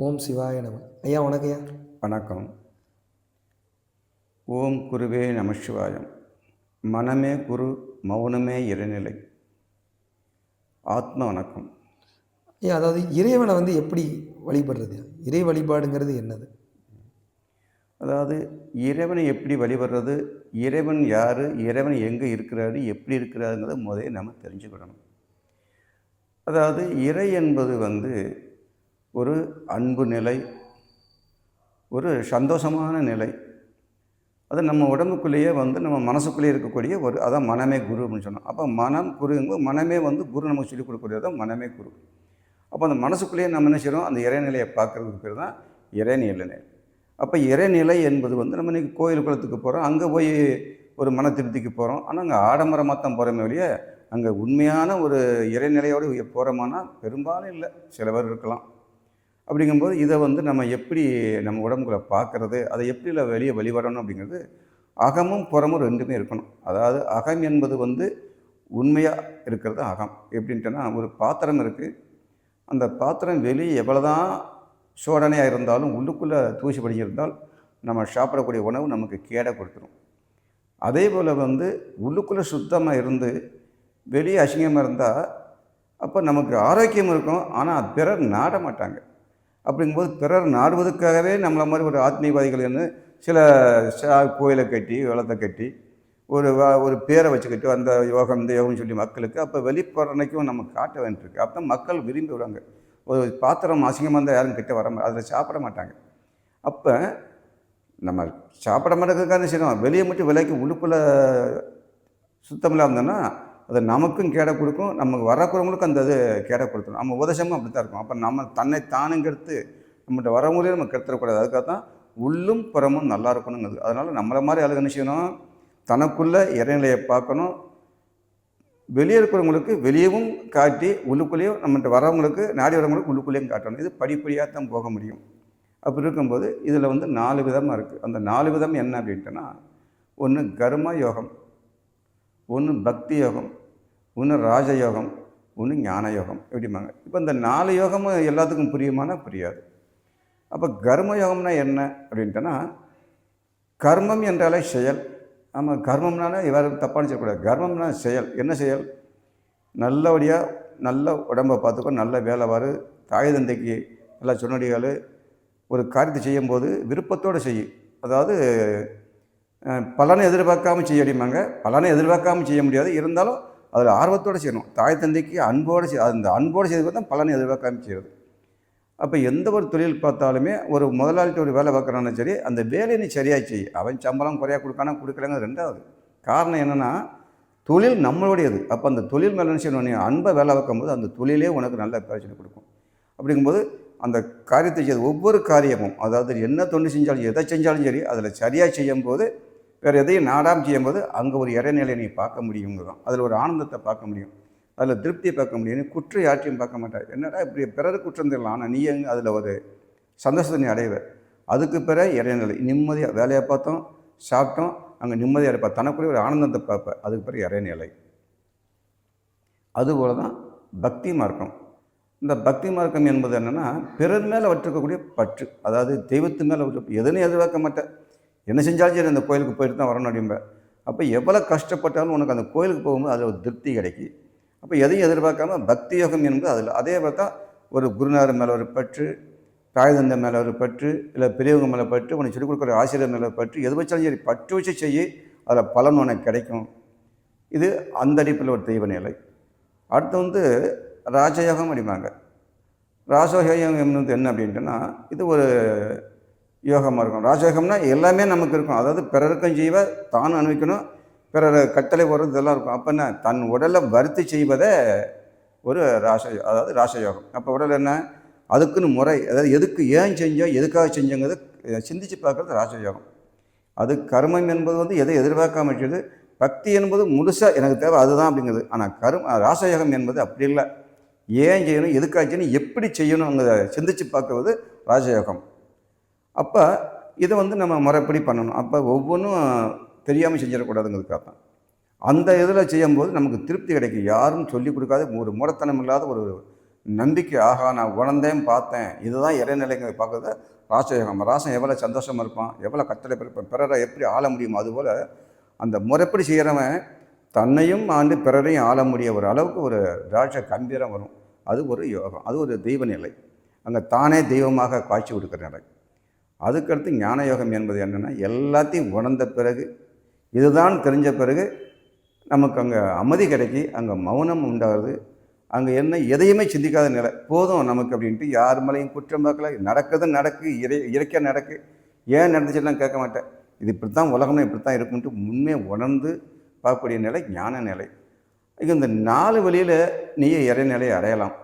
ஓம் சிவாய நம. ஐயா வணக்கம் ஐயா. வணக்கம். ஓம் குருவே நமசிவாயம் மனமே குரு மௌனமே இறைநிலை. ஆத்ம வணக்கம். ஐயா அதாவது இறைவனை வந்து எப்படி வழிபடுறது? இறை வழிபாடுங்கிறது என்னது? அதாவது இறைவனை எப்படி வழிபடுறது? இறைவன் யார்? இறைவன் எங்கே இருக்கிறாரு? எப்படி இருக்கிறாருங்கிறத முதல்ல நம்ம தெரிஞ்சுக்கிடணும் அதாவது இறை என்பது வந்து ஒரு அன்பு நிலை ஒரு சந்தோஷமான நிலை. அது நம்ம உடம்புக்குள்ளேயே வந்து நம்ம மனசுக்குள்ளேயே இருக்கக்கூடிய ஒரு அதான் மனமே குரு அப்படின்னு சொன்னோம். அப்போ மனம் குருங்கும்போது மனமே வந்து குரு நமக்கு சொல்லிக் கொடுக்கக்கூடியதான் மனமே குரு. அப்போ அந்த மனசுக்குள்ளேயே நம்ம என்ன செய்கிறோம் அந்த இறைநிலையை பார்க்குறதுக்கு பேர் தான் இறைநிலை அப்போ இறைநிலை என்பது வந்து நம்ம இன்றைக்கி கோயில் குளத்துக்கு போகிறோம் அங்கே போய் ஒரு மன திருப்திக்கு போகிறோம் ஆனால் அங்கே ஆடம்பரமாக தான் போகிறோமே ஒழிய அங்கே உண்மையான ஒரு இறைநிலையோடு போகிறோமானா பெரும்பாலும் இல்லை. சில பேர் இருக்கலாம். அப்படிங்கும்போது இதை வந்து நம்ம எப்படி நம்ம உடம்புக்குள்ள பார்க்குறது அதை எப்படி இல்லை வெளியே வெளிவரணும் அப்படிங்கிறது அகமும் புறமும் ரெண்டுமே இருக்கணும். அதாவது அகம் என்பது வந்து உண்மையாக இருக்கிறது அகம். எப்படின்ட்டுனா ஒரு பாத்திரம் இருக்குது அந்த பாத்திரம் வெளியே எவ்வளோதான் சோடனையாக இருந்தாலும் உள்ளுக்குள்ளே தூசி படிஞ்சிருந்தால் நம்ம சாப்பிடக்கூடிய உணவு நமக்கு கேடை கொடுத்துரும். அதே போல் வந்து உள்ளுக்குள்ளே சுத்தமாக இருந்து வெளியே அசிங்கமாக இருந்தால் அப்போ நமக்கு ஆரோக்கியம் இருக்கும். ஆனால் பிறர் நாட மாட்டாங்க. அப்படிங்கும்போது பிறர் நாடுவதற்காகவே நம்மளை மாதிரி ஒரு ஆத்மீயவாதிகள் என்ன சில கோயிலை கட்டி வளத்தை கட்டி ஒரு ஒரு பேரை வச்சுக்கிட்டு அந்த யோகம் இந்த யோகம்னு சொல்லி மக்களுக்கு அப்போ வெளிப்புறனைக்கும் நம்ம காட்ட வேண்டியிருக்கு. அப்போ மக்கள் விரும்பி விடுவாங்க ஒரு பாத்திரம் அசிங்கமாக இருந்தால் யாரும் கிட்ட வர அதில் சாப்பிட மாட்டாங்க. அப்போ நம்ம சாப்பிட மாட்டேங்கிறதுக்கான சரி வெளியே மட்டும் விலைக்கு உள்ளுக்குள்ளே சுத்தம் இல்லாமல் இருந்தோன்னா அது நமக்கும் கேட கொடுக்கும் நமக்கு வரக்குறவங்களுக்கும் அந்த இது கேட கொடுத்துரும். நம்ம உபதேசமும் அப்படி தான் இருக்கும். அப்போ நம்ம தன்னை தானுங்கிறது நம்மகிட்ட வரவங்களையும் நம்ம கெடுத்துடக்கூடாது. அதுக்காக தான் உள்ளும் புறமும் நல்லா இருக்கணுங்கிறது. அதனால் நம்மளை மாதிரி ஆளுங்க என்ன செய்யணும்? தனக்குள்ளே இறைநிலையை பார்க்கணும். வெளியே இருக்கிறவங்களுக்கு வெளியவும் காட்டி உள்ளுக்குள்ளேயும் நம்மகிட்ட வரவங்களுக்கு நாடி வரவங்களுக்கு உள்ளுக்குள்ளேயும் காட்டணும். இது படிப்படியாக தான் போக முடியும். அப்படி இருக்கும்போது இதில் வந்து நாலு விதமாக இருக்குது அந்த நாலு விதம் என்ன அப்படின்ட்டுனா ஒன்று கர்ம யோகம் ஒன்று பக்தி யோகம் ஒன்று ராஜயோகம் ஒன்று ஞான யோகம் எப்படிம்பாங்க. இப்போ இந்த நாலு யோகமும் எல்லாத்துக்கும் புரியுமானா புரியாது. அப்போ கர்ம யோகம்னா என்ன அப்படின்ட்டுனா கர்மம் என்றாலே செயல். ஆமாம் கர்மம்னால யாரும் தப்பான செய்யக்கூடாது கர்மம்னா செயல். என்ன செயல்? நல்லபடியாக நல்ல உடம்பை பார்த்துக்கோ நல்ல வேலை வாரு தாய் தந்தைக்கு நல்லா சொன்னடிகள் ஒரு காரியத்தை செய்யும்போது விருப்பத்தோடு செய்யும் அதாவது பலனை எதிர்பார்க்காம செய்ய முடியுமாங்க பலனை எதிர்பார்க்காம செய்ய முடியாது. இருந்தாலும் அதில் ஆர்வத்தோடு செய்யணும். தாய் தந்தைக்கு அன்போடு செய் அந்த அன்போடு செய்வது தான் பலனை எதிர்பார்க்காம செய்கிறது அப்போ எந்த ஒரு தொழில் பார்த்தாலுமே ஒரு முதலாளிட்ட ஒரு வேலை பார்க்குறான்னு சரி அந்த வேலையை நீ சரியாக செய். அவன் சம்பளம் குறையாக கொடுக்கானா கொடுக்கலங்க ரெண்டாவது. காரணம் என்னென்னா தொழில் நம்மளுடையது. அப்போ அந்த தொழில் மேலே என்ன செய்யணும்? நீ அன்பை வேலை பார்க்கும்போது அந்த தொழிலே உனக்கு நல்ல பிரச்சனை கொடுக்கும். அப்படிங்கும்போது அந்த காரியத்தை செய்ய ஒவ்வொரு காரியமும் அதாவது என்ன தொண்டு செஞ்சாலும் எதை செஞ்சாலும் சரி அதில் சரியாக செய்யும்போது வேறு எதையும் நாடாம் செய்யும்போது அங்கே ஒரு இறைநிலையை நீ பார்க்க முடியுங்கிறோம் அதில் ஒரு ஆனந்தத்தை பார்க்க முடியும். அதில் திருப்தியை பார்க்க முடியும் குற்ற யாற்றையும் பார்க்க மாட்டார். என்னடா இப்படி பிறருக்கு குற்றம் தெரியலாம் ஆனால் நீ எங்கே அதில் ஒரு சந்தோஷத்தை நீ அடைவ. அதுக்கு பிறகு இறைநிலை. நிம்மதியாக வேலையை பார்த்தோம் சாப்பிட்டோம் அங்கே நிம்மதியாக இருப்பா. தனக்குள்ளே ஒரு ஆனந்தத்தை பார்ப்பேன் அதுக்கு பிறகு இறைநிலை. அதுபோல தான் பக்தி மார்க்கம். இந்த பக்தி மார்க்கம் என்பது என்னென்னா பிறர் மேலே வச்சிருக்கக்கூடிய பற்று. அதாவது தெய்வத்து மேலே எதனையும் எதிர்பார்க்க மாட்டேன் என்ன செஞ்சாலும் சரி அந்த கோயிலுக்கு போயிட்டு தான் வரணும் அப்படிம்ப. அப்போ எவ்வளோ கஷ்டப்பட்டாலும் உனக்கு அந்த கோயிலுக்கு போகும்போது அதில் ஒரு திருப்தி கிடைக்கும் அப்போ எதையும் எதிர்பார்க்காம பக்தி யோகம் என்பது அதில் அதே பார்த்தா ஒரு குருநாதர் மேலே ஒரு பற்று தாய்தந்த மேலே ஒரு பற்று இல்லை பெரியவங்க மேலே பற்று உனக்கு சொல்லிக் கொடுக்குற ஆசிரியர் மேலே பற்று எது வச்சாலும் சரி பற்று வச்சு செய்ய அதில் பலன் உனக்கு கிடைக்கும். இது அந்த அடிப்பில் ஒரு தெய்வ நிலை. அடுத்து வந்து ராஜயோகம் அடிப்பாங்க ராசயோகம் வந்து என்ன அப்படின்ட்டுனா இது ஒரு யோகமாக இருக்கும் ராஜயோகம்னா எல்லாமே நமக்கு இருக்கும். அதாவது பிறருக்கும் செய்வ தானும் அனுபவிக்கணும். பிறர் கட்டளை வரும் இதெல்லாம் இருக்கும். அப்போன்னா தன் உடலை வருத்தி செய்வதே ஒரு ராச அதாவது ராசயோகம் அப்போ உடல் என்ன? அதுக்குன்னு முறை அதாவது எதுக்கு ஏன் செஞ்சோம் எதுக்காக செஞ்சோங்கிறது சிந்திச்சு பார்க்குறது ராசயோகம் அது கர்மம் என்பது வந்து எதை எதிர்பார்க்காம இருக்கிறது பக்தி என்பது முழுசாக எனக்கு தேவை அதுதான் அப்படிங்கிறது. ஆனால் கரும் ராசயோகம் என்பது அப்படி இல்லை. ஏன் செய்யணும் எதுக்காக செய்யணும் எப்படி செய்யணுங்கிறத சிந்திச்சு பார்க்குறது ராஜயோகம். அப்போ இதை வந்து நம்ம முறைப்படி பண்ணணும். அப்போ ஒவ்வொன்றும் தெரியாமல் செஞ்சிடக்கூடாதுங்கிறதுக்காக தான் அந்த இதில் செய்யும்போது நமக்கு திருப்தி கிடைக்கும். யாரும் சொல்லிக் கொடுக்காத ஒரு மூடத்தனம் இல்லாத ஒரு நம்பிக்கை ஆகா நான் உணர்ந்தேன் பார்த்தேன். இதுதான் இறைநிலைங்கிறத பார்க்கறது ராசயோகம் ராசம் எவ்வளோ சந்தோஷமாக இருப்பான் எவ்வளோ கட்டளை பிறப்பான் பிறரை எப்படி ஆள முடியுமோ அதுபோல் அந்த முறைப்படி செய்கிறவன் தன்னையும் ஆண்டு பிறரையும் ஆள முடிய ஒரு அளவுக்கு ஒரு ராஜ கம்பீரம் வரும். அது ஒரு யோகம் அது ஒரு தெய்வ நிலை. அங்கே தானே தெய்வமாக காட்சி கொடுக்குற நிலை அதுக்கடுத்து ஞான யோகம் என்பது என்னென்னா எல்லாத்தையும் உணர்ந்த பிறகு இதுதான் தெரிஞ்ச பிறகு நமக்கு அங்கே அமைதி கிடைக்கி அங்கே மௌனம் உண்டாகுது. அங்கே என்ன எதையுமே சிந்திக்காத நிலை. போதும் நமக்கு அப்படின்ட்டு யார் மேலேயும் குற்றம் பார்க்கல. நடக்குது நடக்கு இறை இறைக்க நடக்கு. ஏன் நடந்துச்சுலாம் கேட்க மாட்டேன். இது இப்படி தான் உலகம்னு இப்படி தான் இருக்குன்ட்டு உண்மையை உணர்ந்து பார்க்கக்கூடிய நிலை ஞான நிலை. இந்த நாலு வழியில் நீயே இறைநிலையை அடையலாம்.